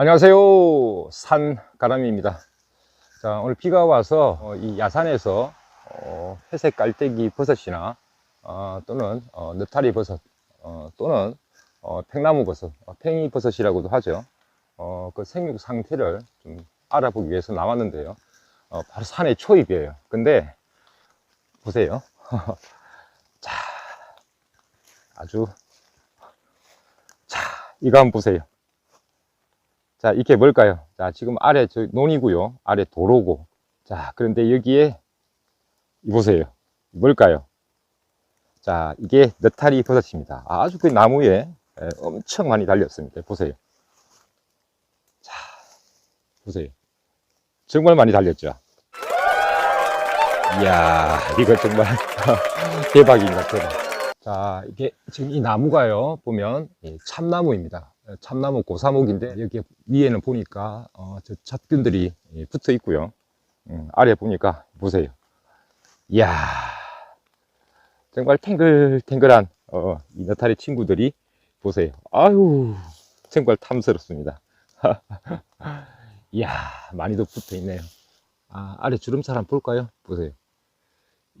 안녕하세요. 산가람입니다. 자, 오늘 비가 와서 어, 이 야산에서 어, 회색 깔때기 버섯이나 어, 또는 어, 느타리 버섯 어, 또는 어, 팽나무 버섯, 어, 팽이 버섯이라고도 하죠. 어, 그 생육 상태를 좀 알아보기 위해서 나왔는데요. 어, 바로 산의 초입이에요. 근데 보세요. 자, 아주 자, 이거 한번 보세요. 자, 이게 뭘까요? 자, 지금 아래 저 논이고요. 아래 도로고. 자, 그런데 여기에 이 보세요. 뭘까요? 자, 이게 느타리 버섯입니다. 아주 그 나무에 에, 엄청 많이 달렸습니다. 보세요. 자, 보세요. 정말 많이 달렸죠. 이야, 이거 정말 대박입니다, 대박. 자, 이게 지금 이 나무가요, 보면 이 참나무입니다. 어, 참나무 고사목인데 여기 위에는 보니까 어, 저 잣균들이 예, 붙어 있고요. 음, 아래 보니까 보세요. 이야, 정말 탱글탱글한 어, 이 너타리 친구들이 보세요. 아유, 정말 탐스럽습니다. 이야, 많이도 붙어 있네요. 아, 아래 주름살 한번 볼까요? 보세요.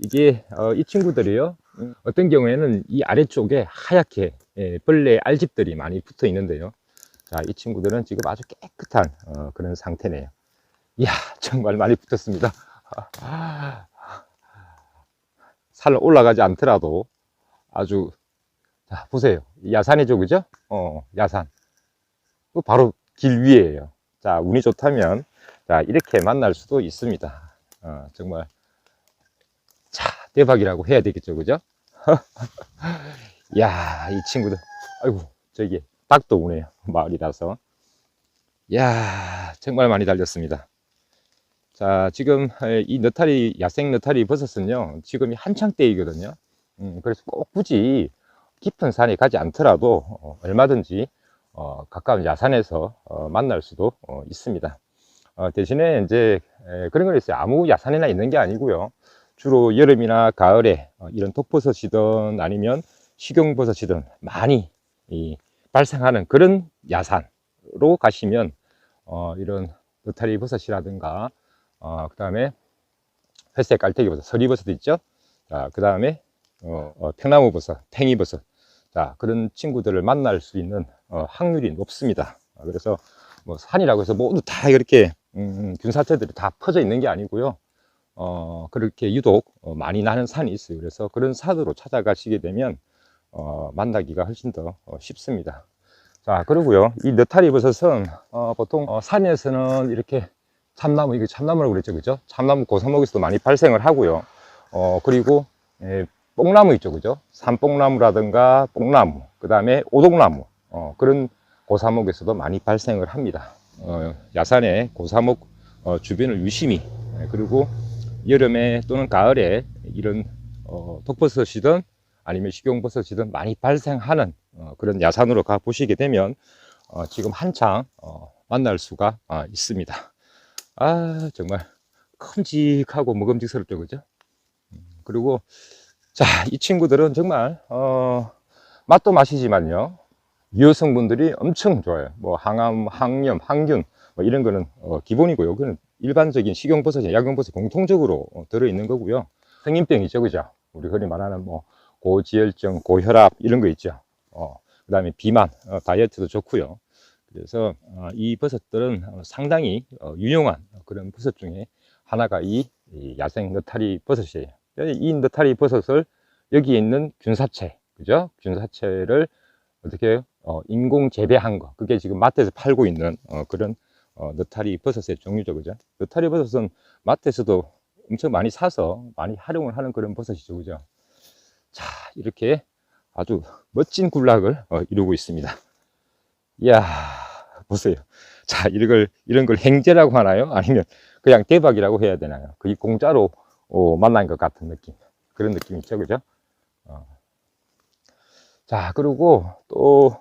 이게 어, 이 친구들이요. 음, 어떤 경우에는 이 아래쪽에 하얗게 예, 벌레 알집들이 많이 붙어 있는데요. 자, 이 친구들은 지금 아주 깨끗한 어, 그런 상태네요. 이야, 정말 많이 붙었습니다. 살 올라가지 않더라도 아주 자, 보세요. 야산이죠, 그죠? 어, 야산. 그 바로 길 위에요. 자, 운이 좋다면 자, 이렇게 만날 수도 있습니다. 어, 정말 자, 대박이라고 해야 되겠죠, 그죠? 야, 이 친구들. 아이고, 저기, 닭도 우네요. 마을이라서. 야, 정말 많이 달렸습니다. 자, 지금 이 너타리, 야생 너타리 버섯은요, 지금이 한창 때이거든요. 음, 그래서 꼭 굳이 깊은 산에 가지 않더라도 어, 얼마든지 어, 가까운 야산에서 어, 만날 수도 어, 있습니다. 어, 대신에 이제 에, 그런 거 있어요. 아무 야산이나 있는 게 아니고요. 주로 여름이나 가을에 어, 이런 독버섯이든 아니면 식용버섯이든 많이 이, 발생하는 그런 야산으로 가시면 어, 이런 느타리 버섯이라든가 어, 그 다음에 회색 깔때기 버섯, 서리버섯 있죠? 자, 그 다음에 어, 어, 팽나무 버섯, 팽이 버섯 자, 그런 친구들을 만날 수 있는 어, 확률이 높습니다. 어, 그래서 뭐 산이라고 해서 모두 다 이렇게 음, 균사체들이 다 퍼져 있는 게 아니고요. 어, 그렇게 유독 어, 많이 나는 산이 있어요. 그래서 그런 산으로 찾아가시게 되면 어, 만나기가 훨씬 더 어, 쉽습니다. 자, 그리고요. 이 느타리 버섯은 어, 보통 어, 산에서는 이렇게 참나무, 이게 참나무라고 그랬죠. 그죠? 참나무 고사목에서도 많이 발생을 하고요. 어, 그리고 예, 뽕나무 있죠. 그죠? 산뽕나무라든가 뽕나무, 그 다음에 오동나무, 어, 그런 고사목에서도 많이 발생을 합니다. 어, 야산의 고사목 어, 주변을 유심히 예, 그리고 여름에 또는 가을에 이런 어, 독버섯이든 아니면 식용버섯이든 많이 발생하는 어, 그런 야산으로 가 보시게 되면 어, 지금 한창 어, 만날 수가 아, 있습니다. 아 정말 큼직하고 먹음직스럽죠, 그죠? 음, 그리고 자, 이 친구들은 정말 어, 맛도 맛이지만요, 유효 성분들이 엄청 좋아요. 뭐 항암, 항염, 항균 뭐 이런 거는 어, 기본이고요. 그는 일반적인 식용버섯이 약용버섯 공통적으로 어, 들어있는 거고요. 성인병이죠, 그죠? 우리 흔히 말하는 뭐 고지혈증, 고혈압 이런 거 있죠. 어, 그 다음에 비만, 어, 다이어트도 좋고요. 그래서 어, 이 버섯들은 어, 상당히 어, 유용한 그런 버섯 중에 하나가 이, 이 야생 느타리 버섯이에요. 이 느타리 버섯을 여기에 있는 균사체, 그죠? 균사체를 어떻게 어, 인공 재배한 거, 그게 지금 마트에서 팔고 있는 어, 그런 어, 느타리 버섯의 종류죠, 그죠? 느타리 버섯은 마트에서도 엄청 많이 사서 많이 활용을 하는 그런 버섯이죠, 그죠? 자, 이렇게 아주 멋진 군락을 어, 이루고 있습니다. 이야, 보세요. 자, 이걸, 이런 걸 행제라고 하나요? 아니면 그냥 대박이라고 해야 되나요? 거의 공짜로 어, 만난 것 같은 느낌. 그런 느낌 있죠, 그죠? 어. 자, 그리고 또,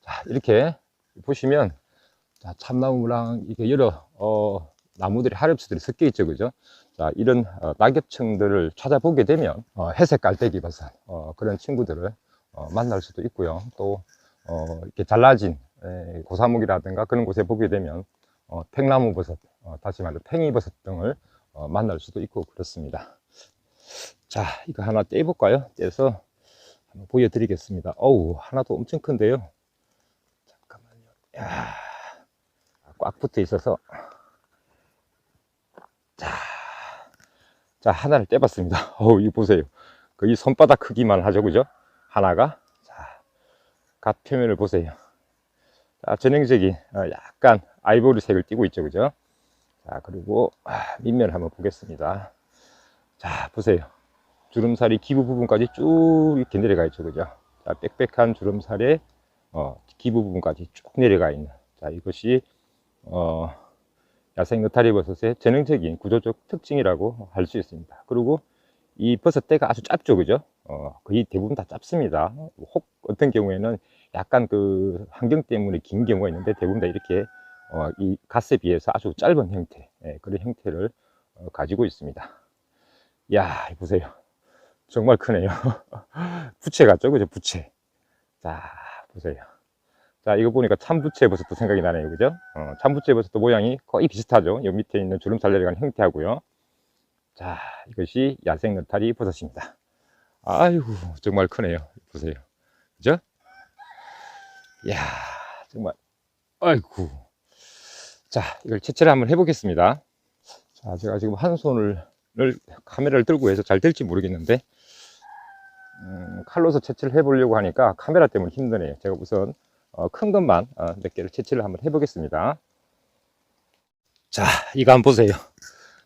자, 이렇게 보시면, 자, 참나무랑 이게 여러, 어, 나무들이 하엽수들이 섞여 있죠, 그죠? 자, 이런 어, 낙엽층들을 찾아보게 되면 어, 회색 깔때기 버섯 어, 그런 친구들을 어, 만날 수도 있고요. 또 어, 이렇게 잘라진 에, 고사목이라든가 그런 곳에 보게 되면 어, 팽나무 버섯, 어, 다시 말해 팽이 버섯 등을 어, 만날 수도 있고 그렇습니다. 자, 이거 하나 떼 볼까요? 떼서 한번 보여드리겠습니다. 어우, 하나도 엄청 큰데요. 잠깐만요. 야, 꽉 붙어 있어서. 자, 자, 하나를 떼봤습니다. 어우, 이거 보세요. 거의 손바닥 크기만 하죠, 그죠? 하나가. 자, 갓 표면을 보세요. 자, 전형적인 어, 약간 아이보리색을 띠고 있죠, 그죠? 자, 그리고 아, 밑면을 한번 보겠습니다. 자, 보세요. 주름살이 기부 부분까지 쭉 이렇게 내려가 있죠, 그죠? 자, 빽빽한 주름살에 어, 기부 부분까지 쭉 내려가 있는. 자, 이것이 어, 야생 느타리 버섯의 전형적인 구조적 특징이라고 할 수 있습니다. 그리고 이 버섯대가 아주 짧죠, 그죠? 어, 거의 대부분 다 짧습니다. 혹 어떤 경우에는 약간 그 환경 때문에 긴 경우가 있는데 대부분 다 이렇게 어, 이 갓에 비해서 아주 짧은 형태, 예, 그런 형태를 어, 가지고 있습니다. 야, 보세요. 정말 크네요. 부채 같죠? 그죠? 부채. 자, 보세요. 자, 이거 보니까 참부채 버섯도 생각이 나네요. 그죠? 어, 참부채 버섯도 모양이 거의 비슷하죠? 여기 밑에 있는 주름살 내려간 형태하고요. 자, 이것이 야생 느타리 버섯입니다. 아이고, 정말 크네요. 보세요. 그죠? 이야, 정말. 아이고. 자, 이걸 채취를 한번 해보겠습니다. 자, 제가 지금 한 손을 를 카메라를 들고 해서 잘 될지 모르겠는데 음, 칼로서 채취를 해보려고 하니까 카메라 때문에 힘드네요. 제가 우선 어, 큰 것만 어, 몇 개를 채취를 한번 해보겠습니다. 자, 이거 한번 보세요.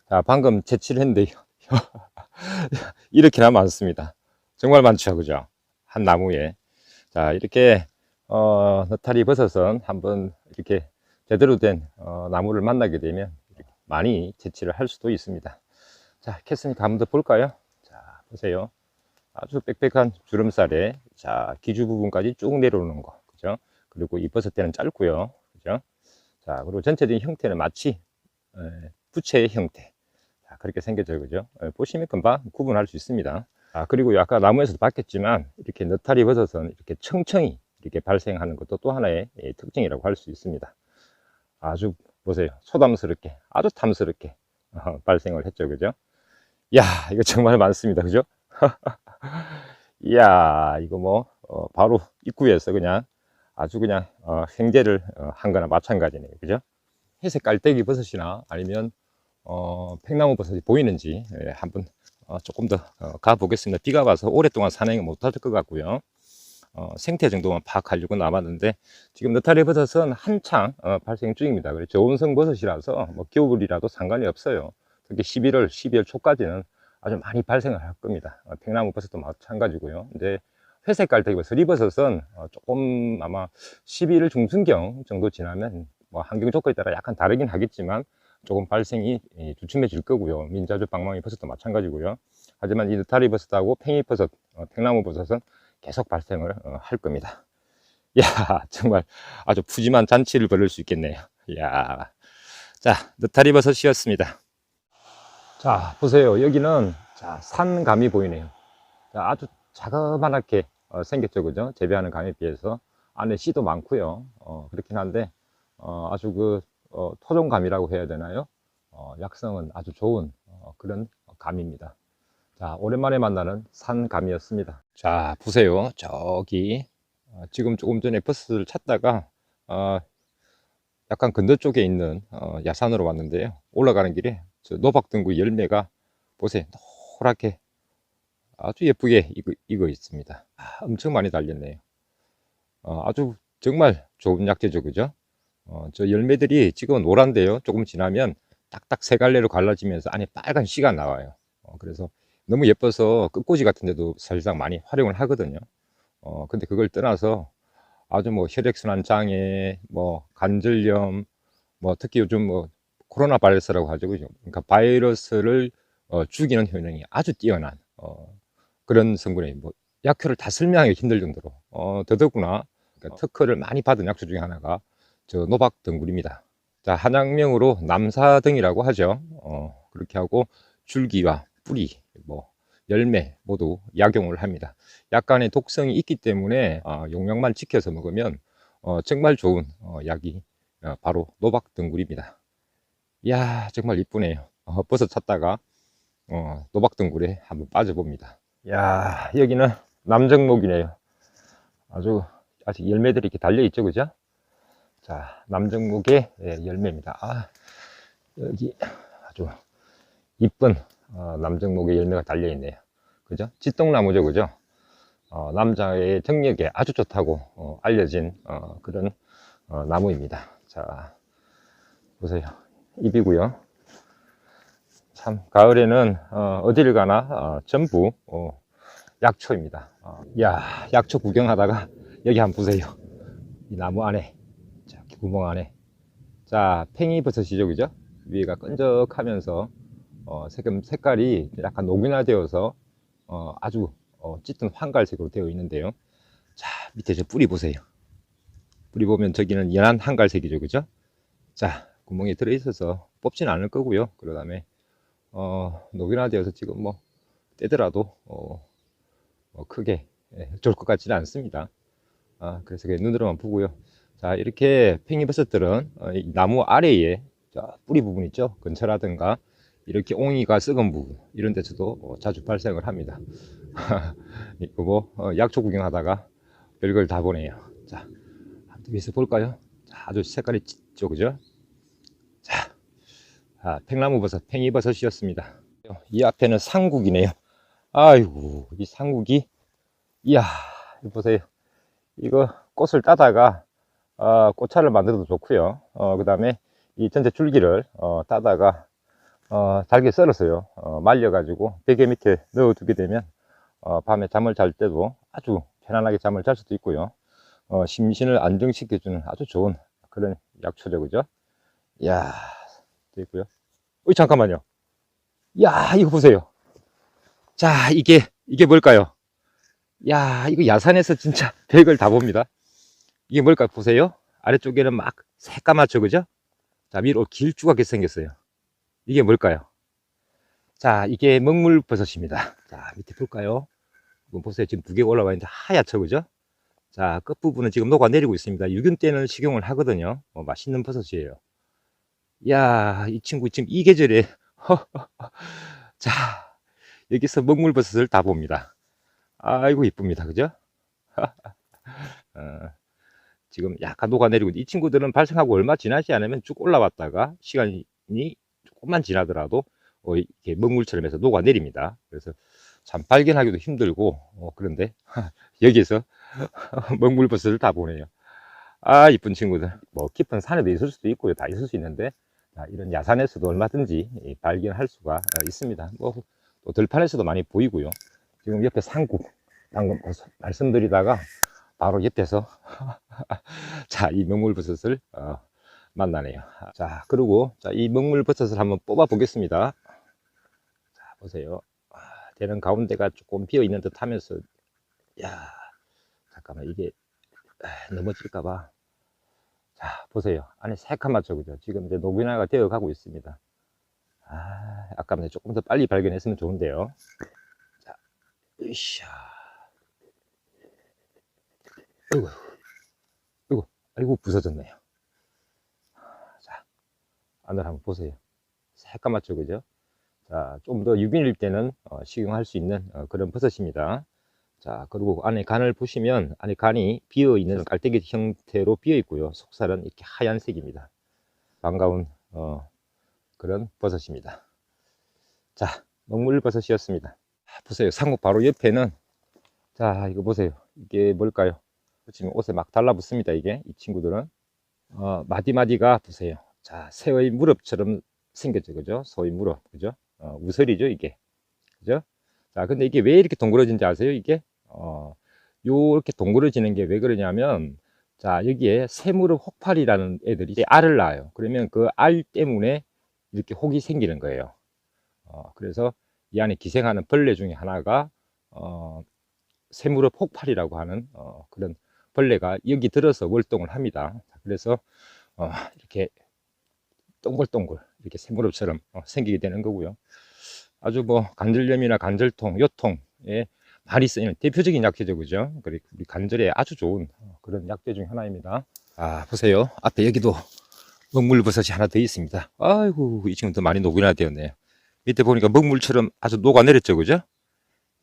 자, 방금 채취를 했는데 이렇게나 많습니다. 정말 많죠, 그죠? 한 나무에. 자, 이렇게 어, 너타리 버섯은 한번 이렇게 제대로 된 어, 나무를 만나게 되면 많이 채취를 할 수도 있습니다. 자, 캐스니까 한번 더 볼까요? 자, 보세요. 아주 빽빽한 주름살에, 자, 기주 부분까지 쭉 내려오는 거. 그죠? 그리고 이 버섯대는 짧고요. 그죠? 자, 그리고 전체적인 형태는 마치, 에, 부채의 형태. 자, 그렇게 생겨져요. 그죠? 에, 보시면 금방 구분할 수 있습니다. 아, 그리고 아까 나무에서도 봤겠지만, 이렇게 너타리 버섯은 이렇게 청청이 이렇게 발생하는 것도 또 하나의 예, 특징이라고 할 수 있습니다. 아주, 보세요. 소담스럽게, 아주 탐스럽게 어, 발생을 했죠. 그죠? 야 이거 정말 많습니다 그죠 이야 이거 뭐 어, 바로 입구에서 그냥 아주 그냥 어, 생제를 어, 한 거나 마찬가지네요 그죠? 회색 깔때기 버섯이나 아니면 어, 팽나무 버섯이 보이는지 예, 한번 어, 조금 더 어, 가보겠습니다. 비가 와서 오랫동안 산행을 못할 것 같고요. 어, 생태 정도만 파악하려고 남았는데 지금 느타리 버섯은 한창 어, 발생 중입니다. 그래 저온성 버섯이라서 뭐 겨울이라도 상관이 없어요. 특히 11월, 12월 초까지는 아주 많이 발생을 할 겁니다. 어, 팽나무 버섯도 마찬가지고요. 이제 회색 깔때기버섯, 리버섯은 어, 조금 아마 11월 중순경 정도 지나면 뭐 환경 조건에 따라 약간 다르긴 하겠지만 조금 발생이 주춤해질 거고요. 민자주 방망이 버섯도 마찬가지고요. 하지만 이 느타리 버섯하고 팽이 버섯, 어, 팽나무 버섯은 계속 발생을 할 겁니다. 야 정말 아주 푸짐한 잔치를 벌일 수 있겠네요. 야 자, 느타리 버섯이었습니다. 자, 보세요. 여기는 자, 산감이 보이네요. 자, 아주 자그만하게 어, 생겼죠. 그죠? 재배하는 감에 비해서. 안에 씨도 많고요. 어, 그렇긴 한데, 어, 아주 그, 어, 토종감이라고 해야 되나요? 어, 약성은 아주 좋은 어, 그런 감입니다. 자, 오랜만에 만나는 산감이었습니다. 자, 보세요. 저기, 어, 지금 조금 전에 버스를 찾다가, 어, 약간 건너 쪽에 있는 어, 야산으로 왔는데요. 올라가는 길에 저 노박등구 열매가 보세요. 노랗게 아주 예쁘게 익어, 익어 있습니다. 아, 엄청 많이 달렸네요. 어, 아주 정말 좋은 약재죠. 그죠? 어, 저 열매들이 지금은 노란데요. 조금 지나면 딱딱 세 갈래로 갈라지면서 안에 빨간 씨가 나와요. 어, 그래서 너무 예뻐서 끝꽂이 같은 데도 사실상 많이 활용을 하거든요. 어, 근데 그걸 떠나서 아주 뭐 혈액순환 장애, 뭐 관절염, 뭐 특히 요즘 뭐 코로나 바이러스라고 하죠. 그죠? 그러니까 바이러스를 어, 죽이는 효능이 아주 뛰어난 어, 그런 성분이 뭐 약효를 다 설명하기 힘들 정도로 어, 더더구나 그러니까 특허를 많이 받은 약초 중에 하나가 저 노박 등굴입니다. 자 한약명으로 남사등이라고 하죠. 어, 그렇게 하고 줄기와 뿌리, 뭐 열매 모두 약용을 합니다. 약간의 독성이 있기 때문에 어, 용량만 지켜서 먹으면 어, 정말 좋은 어, 약이 어, 바로 노박 등굴입니다. 이야 정말 이쁘네요. 어, 버섯 찾다가 어, 노박 등굴에 한번 빠져봅니다. 야 여기는 남정목이네요. 아주 아직 열매들이 이렇게 달려 있죠, 그죠? 자 남정목의 예, 열매입니다. 아 여기 아주 이쁜 어, 남정목의 열매가 달려 있네요. 그죠? 찌똥나무죠, 그죠? 어, 남자의 정력에 아주 좋다고 어, 알려진 어, 그런 어, 나무입니다. 자, 보세요. 잎이고요. 참 가을에는 어, 디를 가나 어, 전부 어, 약초입니다. 어, 야, 약초 구경하다가 여기 한번 보세요. 이 나무 안에, 자, 구멍 안에, 자, 팽이버섯이죠, 그죠? 위에가 끈적하면서 어, 색깔이 약간 녹인화되어서 어, 아주 어, 짙은 황갈색으로 되어 있는데요. 자, 밑에 저 뿌리 보세요. 뿌리 보면 저기는 연한 한갈색이죠, 그죠? 자, 구멍이 들어있어서 뽑지는 않을 거고요. 그 다음에 어, 녹인화되어서 지금 뭐 떼더라도 어, 뭐 크게 예, 좋을 것 같지는 않습니다. 아, 그래서 눈으로만 보고요. 자, 이렇게 팽이버섯들은 어, 이 나무 아래에 자, 뿌리 부분 있죠? 근처라든가 이렇게 옹이가 썩은 부분 이런 데서도 어, 자주 발생을 합니다. 이거 뭐 어, 약초 구경하다가 별걸 다 보네요. 자, 한번 위에서 볼까요? 자, 아주 색깔이 짙죠, 그죠? 자, 아, 팽나무 버섯, 팽이 버섯이었습니다. 이 앞에는 상국이네요. 아이고, 이 상국이, 이야, 보세요. 이거 꽃을 따다가 어, 꽃차를 만들어도 좋고요. 어, 그 다음에 이 전체 줄기를 어, 따다가 어, 잘게 썰었어요. 어, 말려가지고 베개 밑에 넣어두게 되면 어, 밤에 잠을 잘 때도 아주 편안하게 잠을 잘 수도 있고요. 어, 심신을 안정시켜주는 아주 좋은 그런 약초죠, 그죠? 이야, 돼 있고요. 어이, 잠깐만요. 야, 이거 보세요. 자, 이게, 이게 뭘까요? 야, 이거 야산에서 진짜 별걸 다 봅니다. 이게 뭘까 보세요. 아래쪽에는 막 새까맣죠, 그죠? 자, 위로 길쭉하게 생겼어요. 이게 뭘까요? 자, 이게 먹물버섯입니다. 자, 밑에 볼까요? 이거 보세요. 지금 두 개 올라와 있는데 하얗죠, 그죠? 자, 끝부분은 지금 녹아내리고 있습니다. 유균 때는 식용을 하거든요. 어, 맛있는 버섯이에요. 야, 이 친구 지금 이 계절에, 자, 여기서 먹물버섯을 다 봅니다. 아이고, 이쁩니다. 그죠? 어, 지금 약간 녹아내리고, 이 친구들은 발생하고 얼마 지나지 않으면 쭉 올라왔다가 시간이 조금만 지나더라도 어, 이렇게 먹물처럼 해서 녹아내립니다. 그래서 참 발견하기도 힘들고 어, 그런데 여기서 먹물버섯을 다 보네요. 아 이쁜 친구들 뭐 깊은 산에도 있을 수도 있고요 다 있을 수 있는데 아, 이런 야산에서도 얼마든지 이, 발견할 수가 어, 있습니다. 뭐 또 들판에서도 많이 보이고요. 지금 옆에 산국 방금 말씀드리다가 바로 옆에서 자이 먹물버섯을 어, 만나네요. 자, 그리고 자, 이 먹물버섯을 한번 뽑아 보겠습니다. 자, 보세요. 아, 되는 가운데가 조금 비어 있는 듯 하면서, 야, 잠깐만, 이게 아, 넘어질까봐. 자, 보세요. 안에 새카맣죠, 그죠? 지금 이제 녹균화가 되어 가고 있습니다. 아, 아까보다 조금 더 빨리 발견했으면 좋은데요. 자, 으쌰. 아이고, 아이고, 아이고, 부서졌네요. 안을 한번 보세요. 새까맣죠, 그죠? 자, 좀 더 유균일 때는 어, 식용할 수 있는 어, 그런 버섯입니다. 자, 그리고 안에 간을 보시면 안에 간이 비어 있는 깔때기 형태로 비어 있고요. 속살은 이렇게 하얀색입니다. 반가운 어, 그런 버섯입니다. 자, 먹물 버섯이었습니다. 보세요. 상국 바로 옆에는 자, 이거 보세요. 이게 뭘까요? 지금 옷에 막 달라붙습니다. 이게 이 친구들은 어, 마디마디가 보세요. 자, 새의 무릎처럼 생겼죠. 그죠? 소의 무릎. 그죠? 어, 우설이죠, 이게. 그죠? 자, 근데 이게 왜 이렇게 동그러진지 아세요? 이게? 어, 요렇게 동그러지는 게 왜 그러냐면, 자, 여기에 새무릎 혹팔이라는 애들이 알을 낳아요. 그러면 그 알 때문에 이렇게 혹이 생기는 거예요. 어, 그래서 이 안에 기생하는 벌레 중에 하나가, 어, 새무릎 혹팔이라고 하는, 어, 그런 벌레가 여기 들어서 월동을 합니다. 그래서, 어, 이렇게 동글동글 이렇게 새무릎처럼 어, 생기게 되는 거고요. 아주 뭐 관절염이나 관절통, 요통에 많이 쓰이는 대표적인 약재죠, 그죠? 그리고 우리 관절에 아주 좋은 그런 약재 중 하나입니다. 아, 보세요. 앞에 여기도 먹물버섯이 하나 더 있습니다. 아이고, 이 친구 더 많이 녹이나 되었네요. 밑에 보니까 먹물처럼 아주 녹아내렸죠, 그죠?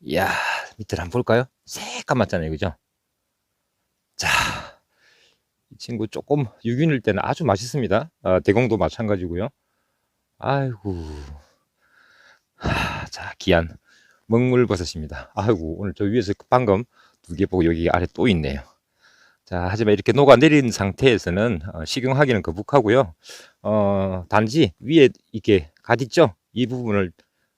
이야, 밑을 한번 볼까요? 새까맣잖아요, 그죠? 자, 이 친구 조금 유균일 때는 아주 맛있습니다. 아, 대공도 마찬가지고요. 아이고, 하, 자, 귀한 먹물버섯입니다. 아이고, 오늘 저 위에서 방금 두 개 보고 여기 아래 또 있네요. 자, 하지만 이렇게 녹아내린 상태에서는 어, 식용하기는 거북하고요. 어, 단지 위에 이렇게 갓 있죠? 이 부분을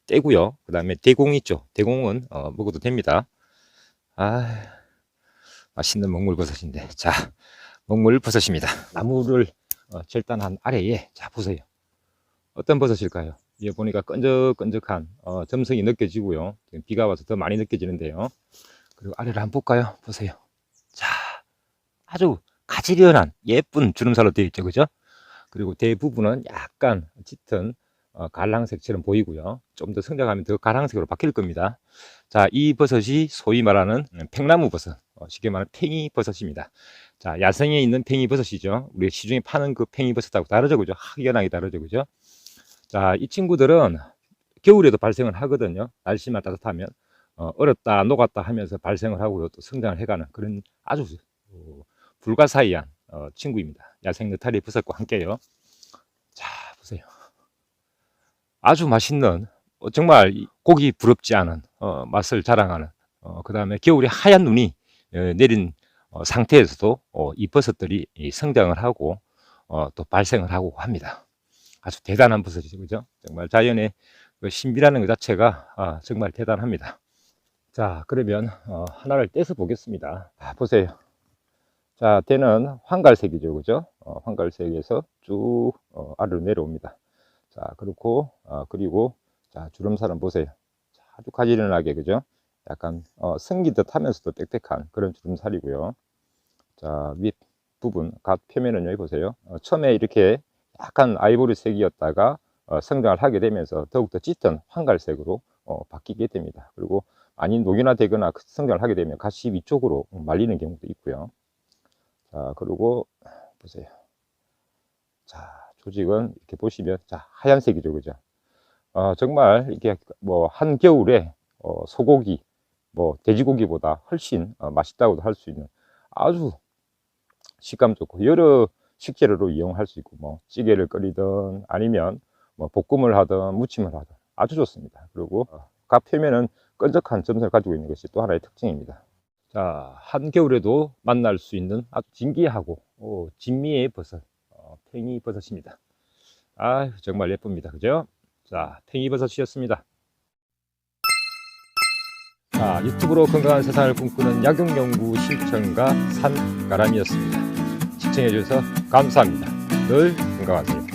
떼고요. 그 다음에 대공 있죠? 대공은 어, 먹어도 됩니다. 아, 맛있는 먹물버섯인데. 자, 먹물버섯입니다. 나무를 어, 절단한 아래에, 자, 보세요. 어떤 버섯일까요? 여기 보니까 끈적끈적한 어, 점성이 느껴지고요. 지금 비가 와서 더 많이 느껴지는데요. 그리고 아래를 한번 볼까요? 보세요. 자, 아주 가지런한 예쁜 주름살로 되어 있죠, 그죠? 그리고 대부분은 약간 짙은 어, 갈랑색처럼 보이고요. 좀 더 성장하면 더 가랑색으로 바뀔 겁니다. 자, 이 버섯이 소위 말하는 팽나무 버섯, 어, 쉽게 말하는 팽이 버섯입니다. 자, 야생에 있는 팽이 버섯이죠. 우리 시중에 파는 그 팽이 버섯하고 다르죠, 그죠? 확연하게 다르죠, 그죠? 자, 이 친구들은 겨울에도 발생을 하거든요. 날씨만 따뜻하면 어, 얼었다 녹았다 하면서 발생을 하고 또 성장을 해가는 그런 아주 어, 불가사의한 어, 친구입니다. 야생 느타리 버섯과 함께요. 자, 보세요. 아주 맛있는 어, 정말 이 고기 부럽지 않은 어, 맛을 자랑하는 어, 그 다음에 겨울에 하얀 눈이 어, 내린 어, 상태에서도 어, 이 버섯들이 이 성장을 하고 어, 또 발생을 하고 합니다. 아주 대단한 버섯이죠, 그죠? 정말 자연의 그 신비라는 것 자체가 아, 정말 대단합니다. 자, 그러면 어, 하나를 떼서 보겠습니다. 아, 보세요. 자, 대는 황갈색이죠, 그죠? 어, 황갈색에서 쭉 어, 아래로 내려옵니다. 자, 그렇고 어, 그리고 자 주름살은 보세요. 자, 아주 가지런하게 그죠? 약간 어, 성기듯 하면서도 빽빽한 그런 주름살이고요. 자, 윗 부분, 각 표면은 여기 보세요. 어, 처음에 이렇게 약간 아이보리색이었다가 어, 성장을 하게 되면서 더욱더 짙은 황갈색으로 어, 바뀌게 됩니다. 그리고 많이 녹연화되거나 성장을 하게 되면 가시 위쪽으로 말리는 경우도 있고요. 자, 그리고 보세요. 자, 조직은 이렇게 보시면 자, 하얀색이죠. 그죠? 어, 정말 이렇게 뭐 한겨울에 어, 소고기, 뭐 돼지고기보다 훨씬 어, 맛있다고도 할 수 있는 아주 식감 좋고 여러 식재료로 이용할 수 있고 뭐 찌개를 끓이든 아니면 뭐 볶음을 하든 무침을 하든 아주 좋습니다. 그리고 어, 각 표면은 끈적한 점선을 가지고 있는 것이 또 하나의 특징입니다. 자, 한겨울에도 만날 수 있는 아주 진기하고 어, 진미의 버섯, 어, 팽이 버섯입니다. 아, 정말 예쁩니다. 그죠? 자, 팽이 버섯이었습니다. 자, 유튜브로 건강한 세상을 꿈꾸는 약용연구 실천가 산가람이었습니다. 시청해 주셔서 감사합니다. 늘 건강하세요.